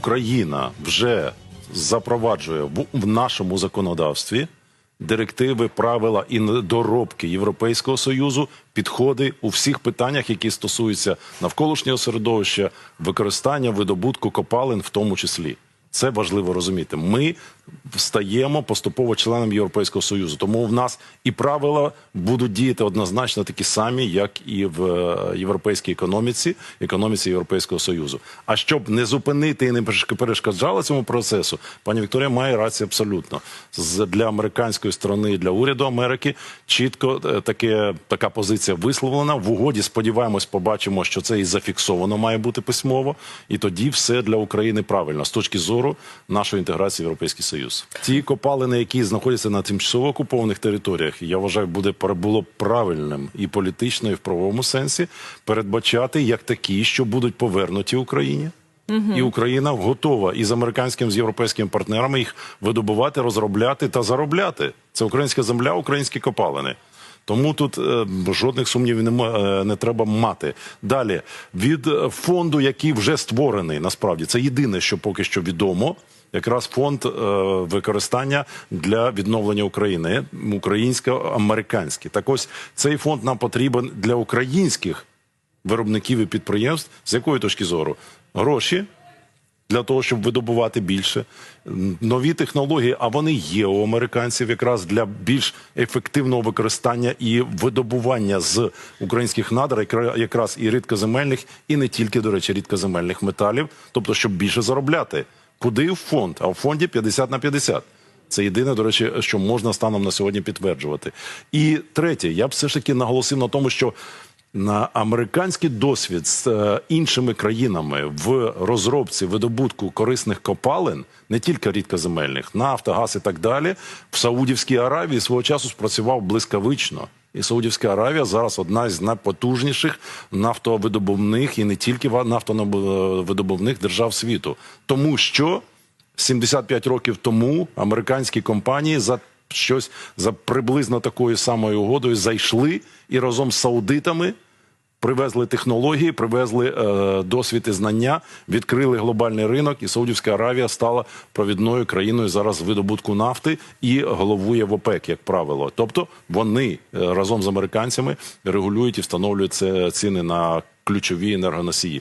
Україна вже запроваджує в, нашому законодавстві директиви, правила і доробки Європейського союзу, підходи у всіх питаннях, які стосуються навколишнього середовища, використання видобутку копалин, в тому числі. Це важливо розуміти. Ми стаємо поступово членом Європейського союзу, тому в нас і правила будуть діяти однозначно такі самі, як і в е, європейській економіці, економіці Європейського союзу. А щоб не зупинити і не перешк- перешкоджали цьому процесу, пані Вікторія має рацію абсолютно. Для американської сторони і для уряду Америки чітко е, таке така позиція висловлена. В угоді сподіваємось, побачимо, що це і зафіксовано має бути письмово, і тоді все для України правильно з точки зору нашої інтеграції в Європейський Союз. Ті копалини, які знаходяться на тимчасово окупованих територіях, я вважаю, буде було правильним і політично, і в правовому сенсі передбачати як такі, що будуть повернуті Україні. І Україна готова із американським з європейськими партнерами їх видобувати, розробляти та заробляти. Це українська земля, українські копалини. Тому тут е, жодних сумнівів не, е, не треба мати. Далі від фонду, який вже створений, насправді це єдине, що поки що відомо. Якраз фонд е, використання для відновлення України, українсько-американський. Так ось цей фонд нам потрібен для українських виробників і підприємств. З якої точки зору? Гроші для того, щоб видобувати більше. Нові технології, а вони є у американців якраз для більш ефективного використання і видобування з українських надр, якра- якраз і рідкоземельних, і не тільки, до речі, рідкоземельних металів, тобто, щоб більше заробляти. Куди в фонд? А в фонді 50 на 50. Це єдине, до речі, що можна станом на сьогодні підтверджувати. І третє, я б все ж таки наголосив на тому, що на американський досвід з е, іншими країнами в розробці видобутку корисних копалин, не тільки рідкоземельних, нафта, газ і так далі, в Саудівській Аравії свого часу спрацював блискавично. І Саудівська Аравія зараз одна з найпотужніших нафтовидобувних і не тільки нафтовидобувних держав світу, тому що 75 років тому американські компанії за щось за приблизно такою самою угодою зайшли і разом з саудитами привезли технології, привезли е, досвід і знання, відкрили глобальний ринок, і Саудівська Аравія стала провідною країною зараз видобутку нафти і головує в ОПЕК, як правило. Тобто вони е, разом з американцями регулюють і встановлюють ціни на ключові енергоносії.